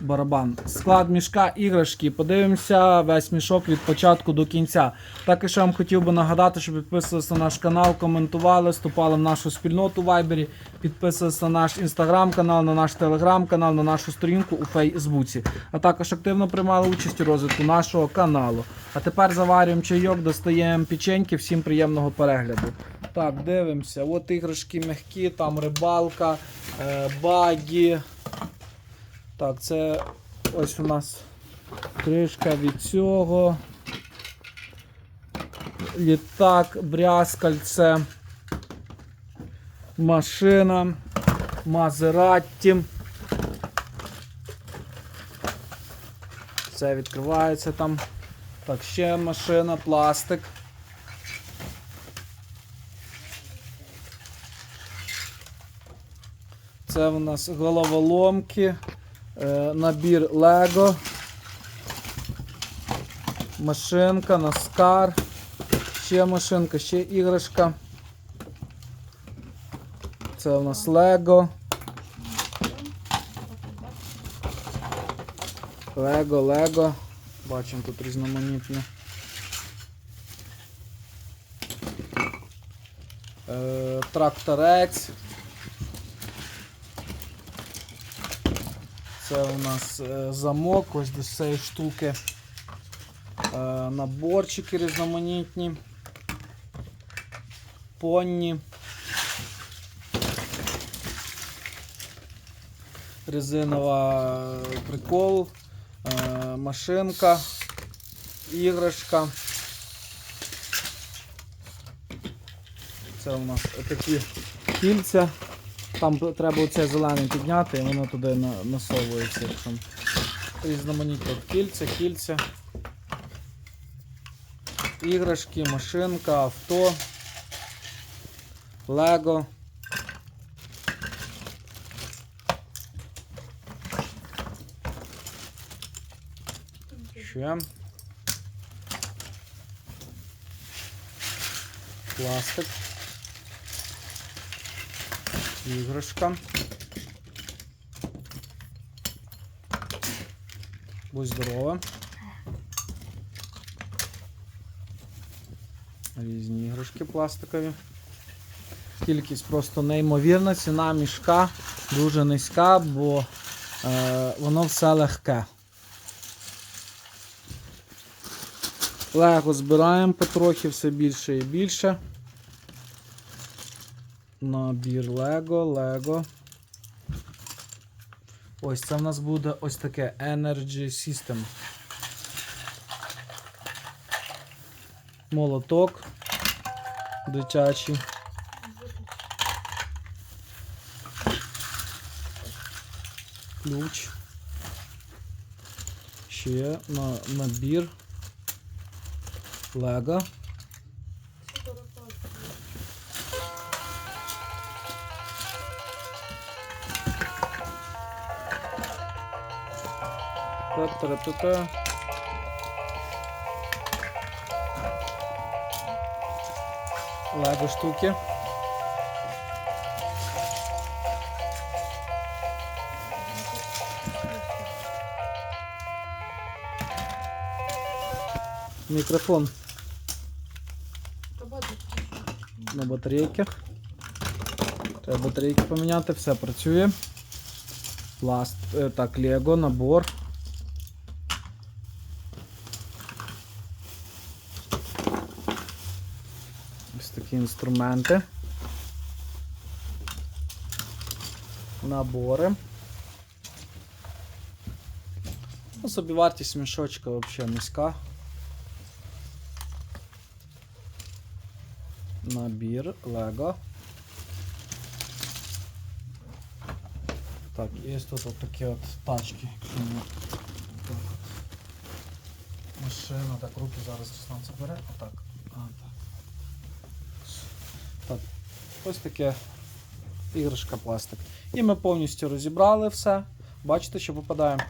Барабан. Склад мішка іграшки. Подивимося весь мішок від початку до кінця. Також я вам хотів би нагадати, щоб підписувалися на наш канал, коментували, вступали в нашу спільноту в Вайбері, підписувалися на наш інстаграм-канал, на наш телеграм-канал, на нашу сторінку у Фейсбуці. А також активно приймали участь у розвитку нашого каналу. А тепер заварюємо чайок, достаємо печеньки. Всім приємного перегляду. Так, дивимося. От іграшки м'які, там рибалка, е, багі. Так, це ось у нас кришка від цього. Літак, брязкальце, машина, Мазератті. Це відкривається там. Так, ще машина, пластик. Це в нас головоломки. Е, набір Лего, машинка, наскар, ще машинка, ще іграшка. Це у нас Лего. Лего, Лего. Бачимо тут різноманітне. Тракторець. Це у нас е, замок, ось до цієї штуки. Е, наборчики різноманітні. Понні. Резинова е, прикол, машинка, іграшка. Це у нас такі кільця. Там треба оце зелене підняти і воно туди насовується. Там різноманітні кільця, кільця. Іграшки, машинка, авто, Лего. Ще. Пластик. Іграшка. Будь здорова. Різні іграшки пластикові. Кількість просто неймовірна, ціна мішка дуже низька, бо е, воно все легке. Лего збираємо потрохи все більше і більше. Набір Лего, Лего. Ось це в нас буде ось таке Energy System. Молоток дитячий. Ключ. Ще на, набір Лего. Та-та-та-та. Лего штуки. Мікрофон на батарейки. Треба батарейки поміняти, все працює. Пласт, е, так, Лего, набор. Ось такі інструменти. Набори. Ну, собівартість мішочка взагалі низька. Набір Лего. Так, є тут от такі от тачки. Машина, так, руки зараз Руслан забере. Отак. А, так. Ось таке іграшка пластик. І ми повністю розібрали все. Бачите, що попадаємо